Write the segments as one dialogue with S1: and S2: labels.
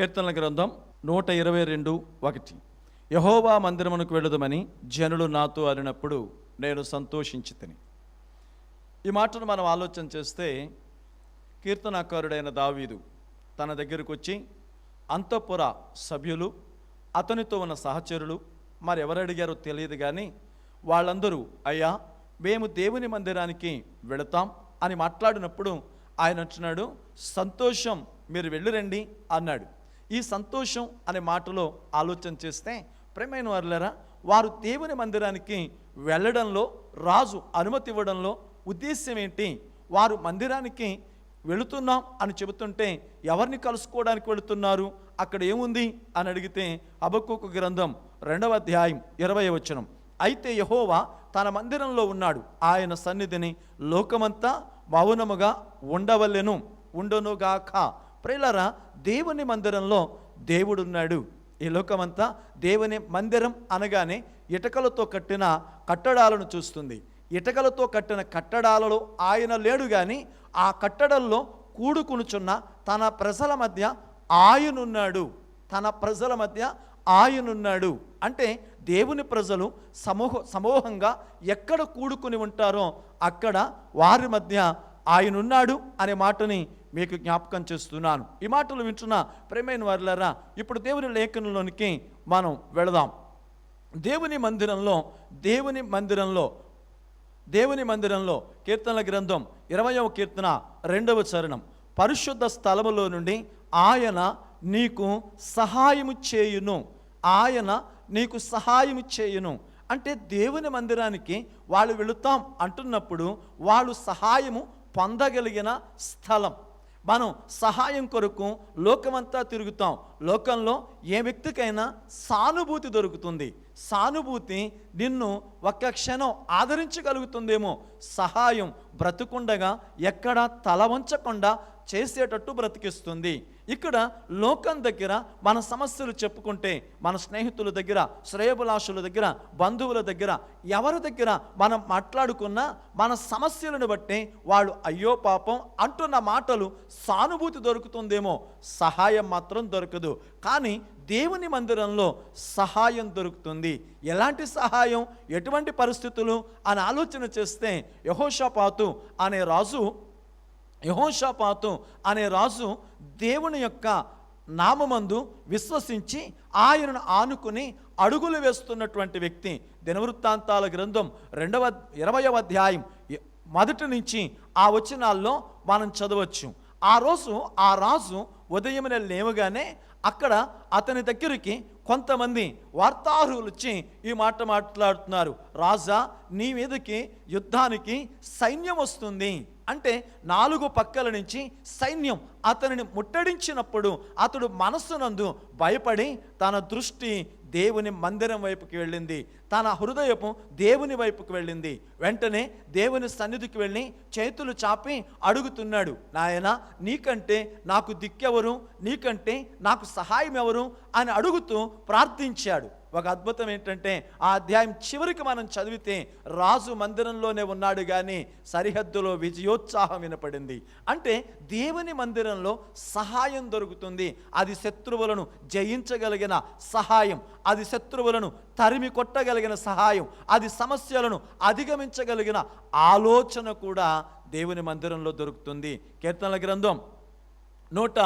S1: కీర్తనల గ్రంథం నూట ఇరవై రెండు ఒకటి. యహోవా మందిరమునకు వెళుదమని జనులు నాతో అనినప్పుడు నేను సంతోషించి తిని. ఈ మాటను మనం ఆలోచన చేస్తే కీర్తనాకారుడైన దావీదు తన దగ్గరకు వచ్చి అంతఃపుర సభ్యులు అతనితో ఉన్న సహచరులు మరి ఎవరు అడిగారో తెలియదు కానీ వాళ్ళందరూ అయ్యా మేము దేవుని మందిరానికి వెళతాం అని మాట్లాడినప్పుడు ఆయన అంటున్నాడు సంతోషం మీరు వెళ్ళిరండి అన్నాడు. ఈ సంతోషం అనే మాటలో ఆలోచన చేస్తే ప్రేమైన వారులరా వారు దేవుని మందిరానికి వెళ్ళడంలో రాజు అనుమతి ఇవ్వడంలో ఉద్దేశ్యం ఏంటి? వారు మందిరానికి వెళుతున్నాం అని చెబుతుంటే ఎవరిని కలుసుకోవడానికి వెళుతున్నారు? అక్కడ ఏముంది? అని అడిగితే అబకుకు గ్రంథం రెండవ అధ్యాయం ఇరవై వచనం. అయితే యహోవా తన మందిరంలో ఉన్నాడు. ఆయన సన్నిధిని లోకమంతా మౌనముగా ఉండవలెను. ఉండనుగాక. ప్రియులరా దేవుని మందిరంలో దేవుడున్నాడు. ఈ లోకమంతా దేవుని మందిరం అనగానే ఇటకలతో కట్టిన కట్టడాలను చూస్తుంది. ఇటకలతో కట్టిన కట్టడాలలో ఆయన లేడు కానీ ఆ కట్టడల్లో కూడుకునుచున్న తన ప్రజల మధ్య ఆయనున్నాడు. తన ప్రజల మధ్య ఆయనున్నాడు. అంటే దేవుని ప్రజలు సమూహ సమూహంగా ఎక్కడ కూడుకుని ఉంటారో అక్కడ వారి మధ్య ఆయనున్నాడు అనే మాటని మీకు జ్ఞాపకం చేస్తున్నాను. ఈ మాటలు వింటున్న ప్రేమైన వారులారా ఇప్పుడు దేవుని లేఖనంలోనికి మనం వెళదాం. దేవుని మందిరంలో దేవుని మందిరంలో దేవుని మందిరంలో కీర్తనల గ్రంథం ఇరవయవ కీర్తన రెండవ చరణం. పరిశుద్ధ స్థలములో నుండి ఆయన నీకు సహాయము చేయును. ఆయన నీకు సహాయము చేయును. అంటే దేవుని మందిరానికి వాళ్ళు వెళుతాం అంటున్నప్పుడు వాళ్ళు సహాయము పొందగలిగిన స్థలం. మనం సహాయం కొరకు లోకమంతా తిరుగుతాం. లోకంలో ఏ వ్యక్తికైనా సానుభూతి దొరుకుతుంది. సానుభూతి నిన్ను ఒక్క క్షణం ఆదరించగలుగుతుందేమో. సహాయం బ్రతుకుండగా ఎక్కడ తల వంచకుండా చేసేటట్టు బ్రతికిస్తుంది. ఇక్కడ లోకం దగ్గర మన సమస్యలు చెప్పుకుంటే మన స్నేహితుల దగ్గర శ్రేయభిలాషుల దగ్గర బంధువుల దగ్గర ఎవరి దగ్గర మనం మాట్లాడుకున్నా మన సమస్యలను బట్టి వాళ్ళు అయ్యో పాపం అంటున్న మాటలు సానుభూతి దొరుకుతుందేమో. సహాయం మాత్రం దొరకదు. కానీ దేవుని మందిరంలో సహాయం దొరుకుతుంది. ఎలాంటి సహాయం? ఎటువంటి పరిస్థితులు? అని ఆలోచన చేస్తే యహోషపాతు అనే రాజు యహోషాపాతు అనే రాజు దేవుని యొక్క నామమందు విశ్వసించి ఆయనను ఆనుకుని అడుగులు వేస్తున్నటువంటి వ్యక్తి. దినవృత్తాంతాల గ్రంథం రెండవ ఇరవయవ అధ్యాయం మొదటి నుంచి ఆ వచనాల్లో మనం చదవచ్చు. ఆ రోజు ఆ రాజు ఉదయమున లేవగానే అక్కడ అతని దగ్గరికి కొంతమంది వార్తాహులు వచ్చి ఈ మాట మాట్లాడుతున్నారు. రాజా నీ మీదకి యుద్ధానికి సైన్యం వస్తుంది. అంటే నాలుగు పక్కల నుంచి సైన్యం అతనిని ముట్టడించినప్పుడు అతడు మనస్సునందు భయపడి తన దృష్టి దేవుని మందిరం వైపుకి వెళ్ళింది. తన హృదయపు దేవుని వైపుకి వెళ్ళింది. వెంటనే దేవుని సన్నిధికి వెళ్ళి చేతులు చాపి అడుగుతున్నాడు నాయన నీకంటే నాకు దిక్కెవరు? నీకంటే నాకు సహాయం ఎవరు అని అడుగుతూ ప్రార్థించాడు. ఒక అద్భుతం ఏంటంటే ఆ అధ్యాయం చివరికి మనం చదివితే రాజు మందిరంలోనే ఉన్నాడు కానీ సరిహద్దులో విజయోత్సాహం వినపడింది. అంటే దేవుని మందిరంలో సహాయం దొరుకుతుంది. అది శత్రువులను జయించగలిగిన సహాయం. అది శత్రువులను తరిమి కొట్టగలిగిన సహాయం. అది సమస్యలను అధిగమించగలిగిన ఆలోచన కూడా దేవుని మందిరంలో దొరుకుతుంది. కీర్తనల గ్రంథం నూట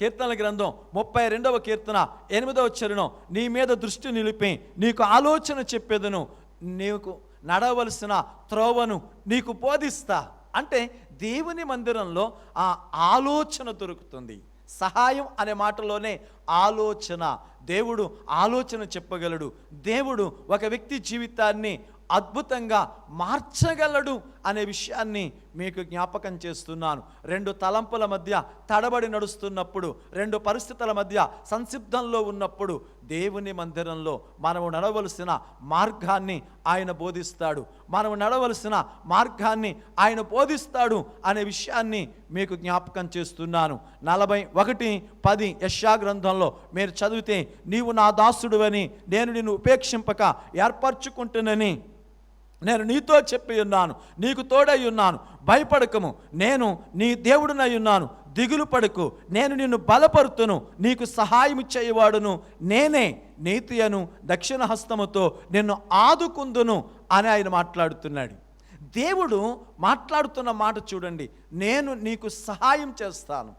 S1: కీర్తనల గ్రంథం ముప్పై రెండవ కీర్తన ఎనిమిదవ చరణం నీ మీద దృష్టి నిలిపి నీకు ఆలోచన చెప్పేదను నీకు నడవలసిన త్రోవను నీకు బోధిస్తా. అంటే దేవుని మందిరంలో ఆ ఆలోచన దొరుకుతుంది. సహాయం అనే మాటలోనే ఆలోచన. దేవుడు ఆలోచన చెప్పగలడు. దేవుడు ఒక వ్యక్తి జీవితాన్ని అద్భుతంగా మార్చగలడు అనే విషయాన్ని మీకు జ్ఞాపకం చేస్తున్నాను. రెండు తలంపుల మధ్య తడబడి నడుస్తున్నప్పుడు రెండు పరిస్థితుల మధ్య సంసిద్ధంలో ఉన్నప్పుడు దేవుని మందిరంలో మనము నడవలసిన మార్గాన్ని ఆయన బోధిస్తాడు. మనము నడవలసిన మార్గాన్ని ఆయన బోధిస్తాడు అనే విషయాన్ని మీకు జ్ఞాపకం చేస్తున్నాను. నలభై ఒకటి పది యశా గ్రంథంలో మీరు చదివితే నీవు నా దాసుడువని నేను నిన్ను ఉపేక్షింపక ఏర్పరచుకుంటునని నేను నీతో చెప్పి ఉన్నాను నీకు తోడై ఉన్నాను. భయపడకము నేను నీ దేవుడినై ఉన్నాను. దిగులు పడుకు నేను నిన్ను బలపరుతును నీకు సహాయం చేయవాడును. నేనే నీతి అను దక్షిణ హస్తముతో నిన్ను ఆదుకుందును అని ఆయన మాట్లాడుతున్నాడు. దేవుడు మాట్లాడుతున్న మాట చూడండి నేను నీకు సహాయం చేస్తాను.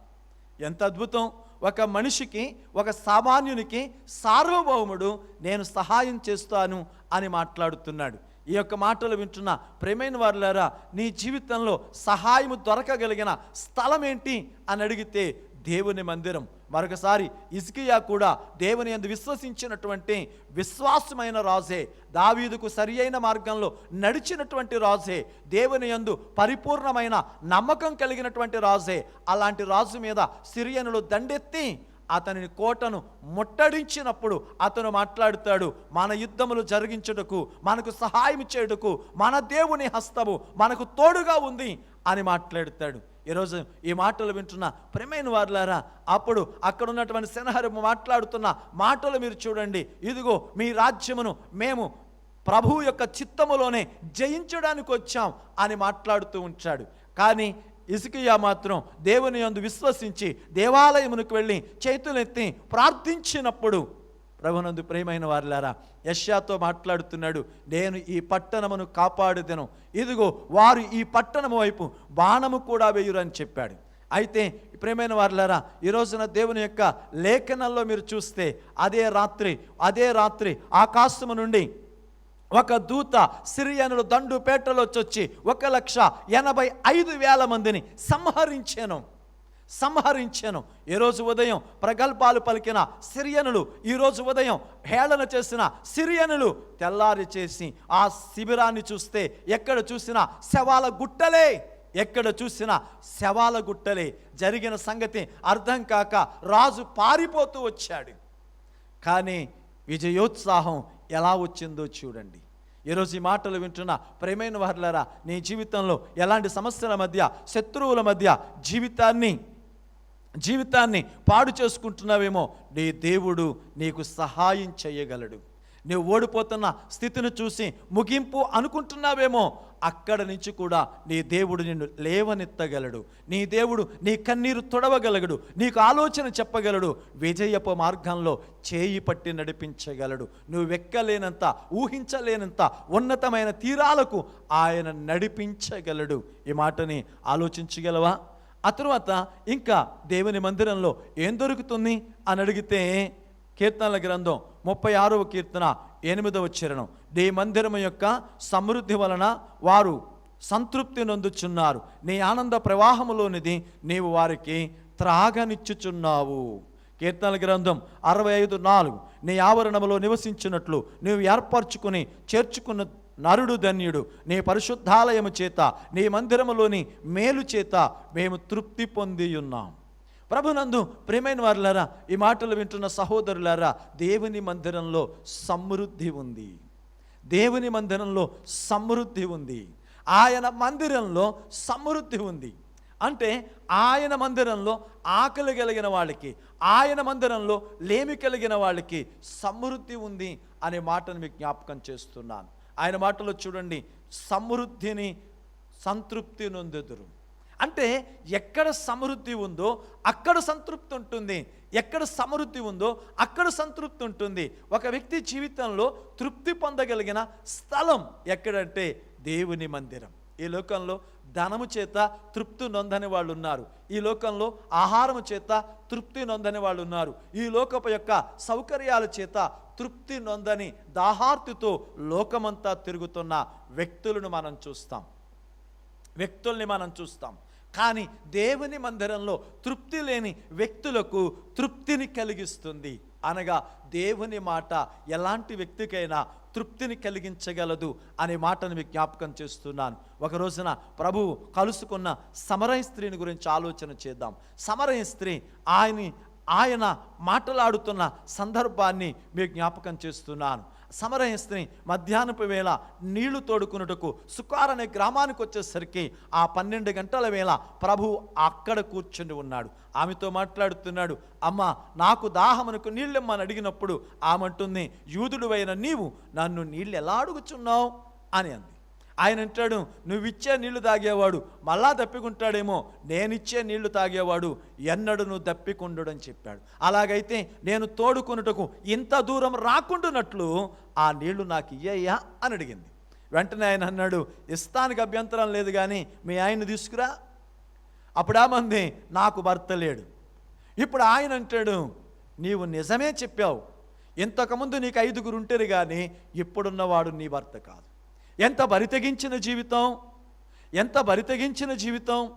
S1: ఎంత అద్భుతం! ఒక మనిషికి ఒక సామాన్యునికి సార్వభౌముడు నేను సహాయం చేస్తాను అని మాట్లాడుతున్నాడు. ఈ యొక్క మాటలు వింటున్న ప్రేమైన వారులారా నీ జీవితంలో సహాయం దొరకగలిగిన స్థలం ఏంటి అని అడిగితే దేవుని మందిరం. మరొకసారి ఇస్కియా కూడా దేవుని యందు విశ్వసించినటువంటి విశ్వాసమైన రాజే. దావీదుకు సరి అయిన మార్గంలో నడిచినటువంటి రాజే. దేవుని యందు పరిపూర్ణమైన నమ్మకం కలిగినటువంటి రాజే. అలాంటి రాజు మీద సిరియనులు దండెత్తి అతనిని కోటను ముట్టడించినప్పుడు అతను మాట్లాడుతాడు మన యుద్ధములు జరిగించుటకు మనకు సహాయం చేయుటకు మన దేవుని హస్తము మనకు తోడుగా ఉంది అని మాట్లాడుతాడు. ఈరోజు ఈ మాటలు వింటున్న ప్రేమైన వారులారా అప్పుడు అక్కడ ఉన్నటువంటి సెనహరము మాట్లాడుతున్న మాటలు మీరు చూడండి. ఇదిగో మీ రాజ్యమును మేము ప్రభువు యొక్క చిత్తములోనే జయించడానికి వచ్చాం అని మాట్లాడుతూ ఉంటాడు. కానీ ఇసుకియా మాత్రం దేవుని యందు విశ్వసించి దేవాలయమునకు వెళ్ళి చేతులెత్తి ప్రార్థించినప్పుడు ప్రభునందు ప్రేమైన వారిలారా యష్యాతో మాట్లాడుతున్నాడు నేను ఈ పట్టణమును కాపాడుదెను. ఇదిగో వారు ఈ పట్టణము వైపు బాణము కూడా వేయురని చెప్పాడు. అయితే ప్రేమైన వారులారా ఈ రోజున దేవుని యొక్క లేఖనంలో మీరు చూస్తే అదే రాత్రి అదే రాత్రి ఆకాశము నుండి ఒక దూత సిరియనులు దండు వచ్చి ఒక లక్ష ఎనభై ఐదు వేల మందిని సంహరించాను. సంహరించాను. ఈరోజు ఉదయం ప్రగల్భాలు పలికిన సిరియనులు ఈరోజు ఉదయం హేళన చేసిన సిరియనులు తెల్లారి చేసి ఆ శిబిరాన్ని చూస్తే ఎక్కడ చూసినా శవాల గుట్టలే? ఎక్కడ చూసినా శవాల గుట్టలే? జరిగిన సంగతి అర్థం కాక రాజు పారిపోతూ వచ్చాడు. కానీ విజయోత్సాహం ఎలా వచ్చిందో చూడండి. ఈరోజు ఈ మాటలు వింటున్న ప్రేమైన వారులరా నీ జీవితంలో ఎలాంటి సమస్యల మధ్య శత్రువుల మధ్య జీవితాన్ని జీవితాన్ని పాడు చేసుకుంటున్నావేమో నీ దేవుడు నీకు సహాయం చేయగలడు. నువ్వు ఓడిపోతున్న స్థితిని చూసి ముగింపు అనుకుంటున్నావేమో అక్కడ నుంచి కూడా నీ దేవుడు నిన్ను లేవనెత్తగలడు. నీ దేవుడు నీ కన్నీరు తొడవగలగడు నీకు ఆలోచన చెప్పగలడు. విజయపు మార్గంలో చేయి పట్టి నడిపించగలడు. నువ్వు వెక్కలేనంత ఊహించలేనంత ఉన్నతమైన తీరాలకు ఆయన నడిపించగలడు. ఈ మాటని ఆలోచించగలవా? ఆ తరువాత ఇంకా దేవుని మందిరంలో ఏం దొరుకుతుంది? అని అడిగితే కీర్తనల గ్రంథం ముప్పై ఆరవ కీర్తన ఎనిమిదవ చరణం. నీ మందిరము యొక్క సమృద్ధి వలన వారు సంతృప్తి నొందుచున్నారు. నీ ఆనంద ప్రవాహములోనిది నీవు వారికి త్రాగనిచ్చుచున్నావు. కీర్తనల గ్రంథం అరవై ఐదు నాలుగు. నీ ఆవరణములో నివసించినట్లు నీవు ఏర్పరచుకుని చేర్చుకున్న నరుడు ధన్యుడు. నీ పరిశుద్ధాలయము చేత నీ మందిరములోని మేలు చేత మేము తృప్తి పొంది ఉన్నాం ప్రభునందు ప్రేమైన వారులారా ఈ మాటలు వింటున్న సహోదరులారా దేవుని మందిరంలో సమృద్ధి ఉంది. దేవుని మందిరంలో సమృద్ధి ఉంది. ఆయన మందిరంలో సమృద్ధి ఉంది. అంటే ఆయన మందిరంలో ఆకలి కలిగిన వాళ్ళకి ఆయన మందిరంలో లేమి కలిగిన వాళ్ళకి సమృద్ధి ఉంది అనే మాటను మీకు జ్ఞాపకం చేస్తున్నాను. ఆయన మాటలో చూడండి సమృద్ధిని సంతృప్తి నొందెదురు. అంటే ఎక్కడ సమృద్ధి ఉందో అక్కడ సంతృప్తి ఉంటుంది. ఎక్కడ సమృద్ధి ఉందో అక్కడ సంతృప్తి ఉంటుంది. ఒక వ్యక్తి జీవితంలో తృప్తి పొందగలిగిన స్థలం ఎక్కడంటే దేవుని మందిరం. ఈ లోకంలో ధనము చేత తృప్తి నొందని వాళ్ళు ఉన్నారు ఈ లోకంలో ఆహారము చేత తృప్తి నొందని వాళ్ళు ఉన్నారు ఈ లోకపు యొక్క సౌకర్యాల చేత తృప్తి నొందని దాహార్తితో లోకమంతా తిరుగుతున్న వ్యక్తులను మనం చూస్తాం. వ్యక్తుల్ని మనం చూస్తాం. కానీ దేవుని మందిరంలో తృప్తి లేని వ్యక్తులకు తృప్తిని కలిగిస్తుంది. అనగా దేవుని మాట ఎలాంటి వ్యక్తికైనా తృప్తిని కలిగించగలదు అనే మాటను మీకు జ్ఞాపకం చేస్తున్నాను. ఒక రోజున ప్రభువు కలుసుకున్న సమరయ స్త్రీని గురించి ఆలోచన చేద్దాం. సమరయ స్త్రీ ఆయన ఆయన మాట్లాడుతున్న సందర్భాన్ని మీకు జ్ఞాపకం చేస్తున్నాను. సమరయ స్త్రీ మధ్యాహ్నపు వేళ నీళ్ళు తోడుకున్నటకు సుకార్ అనే గ్రామానికి వచ్చేసరికి ఆ పన్నెండు గంటల వేళ ప్రభు అక్కడ కూర్చుని ఉన్నాడు. ఆమెతో మాట్లాడుతున్నాడు అమ్మ నాకు దాహమునకు నీళ్ళెమ్మని అడిగినప్పుడు ఆమంటుంది యూదుడువైన యూదుడు అయిన నీవు నన్ను నీళ్ళు ఎలా అడుగుచున్నావు? అని అంది. ఆయన అంటాడు నువ్విచ్చే నీళ్ళు తాగేవాడు మళ్ళా దప్పికుంటాడేమో నేనిచ్చే నీళ్ళు తాగేవాడు ఎన్నడు నువ్వు దప్పికుండు అని చెప్పాడు. అలాగైతే నేను తోడుకొనుటకు ఇంత దూరం రాకుండానట్లు ఆ నీళ్ళు నాకు ఇయ్యయ్యా అని అడిగింది. వెంటనే ఆయన అన్నాడు ఇస్తానికి అభ్యంతరం లేదు కానీ మీ ఆయన్ని తీసుకురా. అప్పుడామంది నాకు భర్త లేడు. ఇప్పుడు ఆయన అంటాడు నీవు నిజమే చెప్పావు. ఇంతకుముందు నీకు ఐదుగురు ఉంటేరు కానీ ఇప్పుడున్నవాడు నీ భర్త కాదు. ఎంత బరితెగించిన జీవితం? ఎంత బరితెగించిన జీవితం?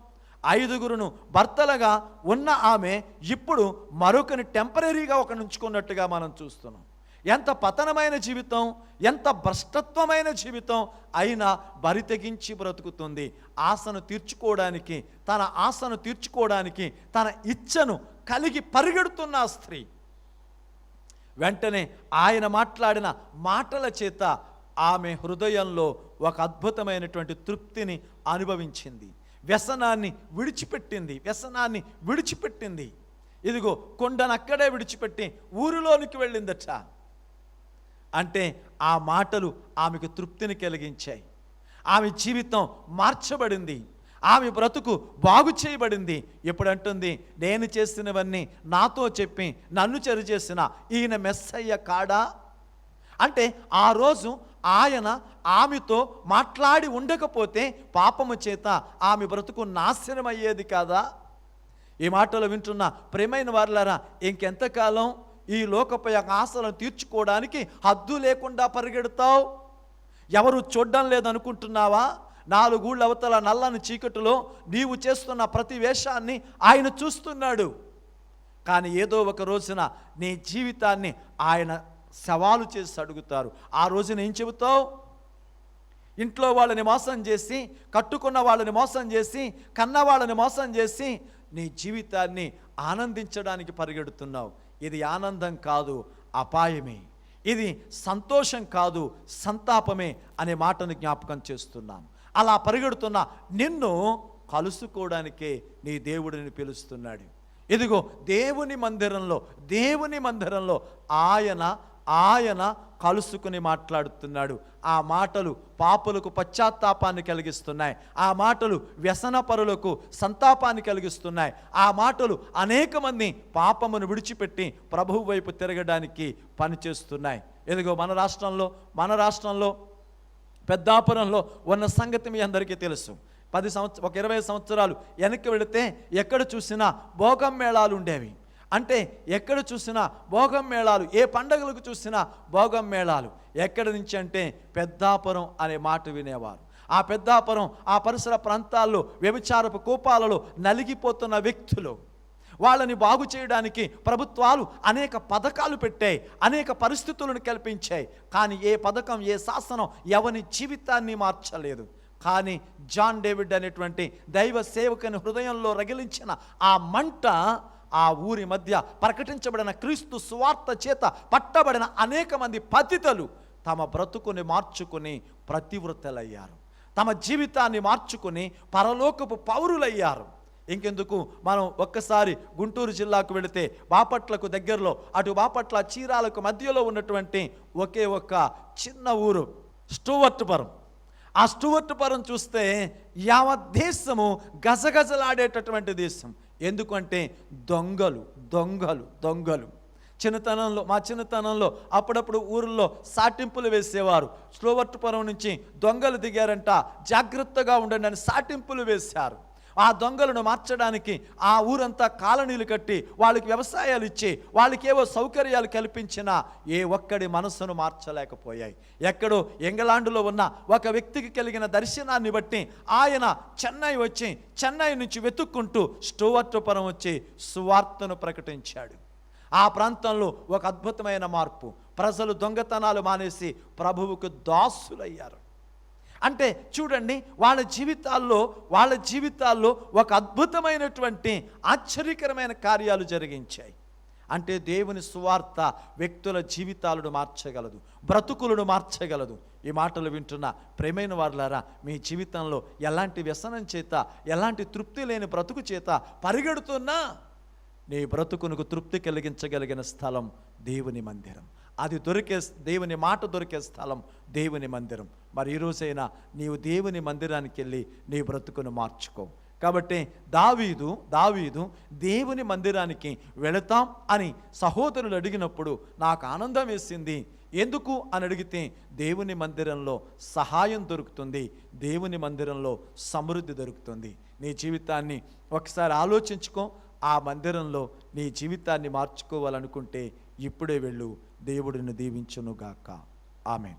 S1: ఐదుగురును భర్తలుగా ఉన్న ఆమె ఇప్పుడు మరొకని టెంపరీగా ఒక ఉంచుకున్నట్టుగా మనం చూస్తున్నాం. ఎంత పతనమైన జీవితం ఎంత భ్రష్టత్వమైన జీవితం అయినా బరి తెగించి బ్రతుకుతుంది. ఆశను తీర్చుకోవడానికి తన ఆశను తీర్చుకోవడానికి తన ఇచ్చను కలిగి పరిగెడుతున్న ఆ స్త్రీ. వెంటనే ఆయన మాట్లాడిన మాటల చేత ఆమె హృదయంలో ఒక అద్భుతమైనటువంటి తృప్తిని అనుభవించింది. వ్యసనాన్ని విడిచిపెట్టింది. వ్యసనాన్ని విడిచిపెట్టింది. ఇదిగో కొండను అక్కడే విడిచిపెట్టి ఊరిలోనికి వెళ్ళిందట. అంటే ఆ మాటలు ఆమెకు తృప్తిని కలిగించాయి. ఆమె జీవితం మార్చబడింది. ఆమె బ్రతుకు బాగు చేయబడింది. ఎప్పుడంటుంది? నేను చేసినవన్నీ నాతో చెప్పి నన్ను చెరు చేసిన ఈయన మెస్సయ్య కాడా? అంటే ఆ రోజు ఆయన ఆమెతో మాట్లాడి ఉండకపోతే పాపము చేత ఆమె బ్రతుకు నాశనం అయ్యేది కాదా? ఈ మాటలు వింటున్న ప్రేమైన వారులారా ఇంకెంతకాలం ఈ లోకపు ఆశలను తీర్చుకోవడానికి హద్దు లేకుండా పరిగెడతావు? ఎవరు చూడడం లేదనుకుంటున్నావా? నాలుగూళ్ళ అవతల నల్లని చీకటిలో నీవు చేస్తున్న ప్రతి వేషాన్ని ఆయన చూస్తున్నాడు. కానీ ఏదో ఒక రోజున నీ జీవితాన్ని ఆయన సవాలు చేసి అడుగుతారు. ఆ రోజున ఏం చెబుతావు? ఇంట్లో వాళ్ళని మోసం చేసి కట్టుకున్న వాళ్ళని మోసం చేసి కన్న వాళ్ళని మోసం చేసి నీ జీవితాన్ని ఆనందించడానికి పరిగెడుతున్నావు. ఇది ఆనందం కాదు అపాయమే. ఇది సంతోషం కాదు సంతాపమే అనే మాటను జ్ఞాపకం చేస్తున్నాను అలా పరిగెడుతున్న నిన్ను కలుసుకోవడానికే నీ దేవుడిని పిలుస్తున్నాడు. ఇదిగో దేవుని మందిరంలో దేవుని మందిరంలో ఆయన ఆయన కలుసుకుని మాట్లాడుతున్నాడు. ఆ మాటలు పాపులకు పశ్చాత్తాపాన్ని కలిగిస్తున్నాయి. ఆ మాటలు వ్యసనపరులకు సంతాపాన్ని కలిగిస్తున్నాయి. ఆ మాటలు అనేక మంది పాపమును విడిచిపెట్టి ప్రభువు వైపు తిరగడానికి పనిచేస్తున్నాయి ఎదుగో మన రాష్ట్రంలో మన రాష్ట్రంలో పెద్దాపురంలో ఉన్న సంగతి మీ అందరికీ తెలుసు. పది సంవత్సరం ఒక ఇరవై సంవత్సరాలు వెనక్కి వెళితే ఎక్కడ చూసినా భోగం మేళాలు ఉండేవి. అంటే ఎక్కడ చూసినా భోగం మేళాలు ఏ పండగలకు చూసినా భోగం మేళాలు. ఎక్కడి నుంచి అంటే పెద్దాపురం అనే మాట వినేవారు. ఆ పెద్దాపురం ఆ పరిసర ప్రాంతాల్లో వ్యభిచారపు కూపాలలో నలిగిపోతున్న వ్యక్తులు. వాళ్ళని బాగు చేయడానికి ప్రభుత్వాలు అనేక పథకాలు పెట్టాయి అనేక పరిస్థితులను కల్పించాయి. కానీ ఏ పథకం ఏ శాసనం ఎవని జీవితాన్ని మార్చలేదు. కానీ జాన్ డేవిడ్ అనేటువంటి దైవ సేవకుని హృదయంలో రగిలించిన ఆ మంట ఆ ఊరి మధ్య ప్రకటించబడిన క్రీస్తు సువార్త చేత పట్టబడిన అనేక మంది పతితలు తమ బ్రతుకుని మార్చుకుని ప్రతివృత్తలయ్యారు. తమ జీవితాన్ని మార్చుకుని పరలోకపు పౌరులయ్యారు. ఇంకెందుకు? మనం ఒక్కసారి గుంటూరు జిల్లాకు వెళితే బాపట్లకు దగ్గరలో అటు బాపట్ల చీరాలకు మధ్యలో ఉన్నటువంటి ఒకే ఒక్క చిన్న ఊరు స్టూవర్ట్పురం ఆ స్టూవర్ట్పురం చూస్తే యావత్ దేశము గజగజలాడేటటువంటి దేశం. ఎందుకంటే దొంగలు దొంగలు దొంగలు. చిన్నతనంలో మా చిన్నతనంలో అప్పుడప్పుడు ఊరిలో సాటింపులు వేసేవారు. స్లోవర్టుపురం నుంచి దొంగలు దిగారంట. జాగ్రత్తగా ఉండండి అని సాటింపులు వేశారు. ఆ దొంగలను మార్చడానికి ఆ ఊరంతా కాలనీలు కట్టి వాళ్ళకి వ్యవసాయాలు ఇచ్చి వాళ్ళకి ఏవో సౌకర్యాలు కల్పించినా ఏ ఒక్కడి మనస్సును మార్చలేకపోయాయి. ఎక్కడో ఇంగ్లాండ్లో ఉన్న ఒక వ్యక్తికి కలిగిన దర్శనాన్ని బట్టి ఆయన చెన్నై వచ్చి చెన్నై నుంచి వెతుక్కుంటూ స్టూవర్టుపురం వచ్చి సువార్తను ప్రకటించాడు. ఆ ప్రాంతంలో ఒక అద్భుతమైన మార్పు. ప్రజలు దొంగతనాలు మానేసి ప్రభువుకు దాసులయ్యారు. అంటే చూడండి వాళ్ళ జీవితాల్లో వాళ్ళ జీవితాల్లో ఒక అద్భుతమైనటువంటి ఆశ్చర్యకరమైన కార్యాలు జరిగించాయి. అంటే దేవుని సువార్త వ్యక్తుల జీవితాలను మార్చగలదు బ్రతుకులను మార్చగలదు. ఈ మాటలు వింటున్న ప్రేమైన వారులారా మీ జీవితంలో ఎలాంటి వ్యసనం చేత ఎలాంటి తృప్తి లేని బ్రతుకు చేత పరిగెడుతున్నా నీ బ్రతుకునకు తృప్తి కలిగించగలిగిన స్థలం దేవుని మందిరం. అది దొరికే దేవుని మాట దొరికే స్థలం దేవుని మందిరం. మరి ఈరోజైనా నీవు దేవుని మందిరానికి వెళ్ళి నీ బ్రతుకును మార్చుకో. కాబట్టి దావీదు దావీదు దేవుని మందిరానికి వెళతాం అని సహోదరులు అడిగినప్పుడు నాకు ఆనందం వేసింది. ఎందుకు? అని అడిగితే దేవుని మందిరంలో సహాయం దొరుకుతుంది. దేవుని మందిరంలో సమృద్ధి దొరుకుతుంది. నీ జీవితాన్ని ఒకసారి ఆలోచించుకో. ఆ మందిరంలో నీ జీవితాన్ని మార్చుకోవాలనుకుంటే ఇప్పుడే వెళ్ళు. దేవుడిని దీవించునుగాక. ఆమె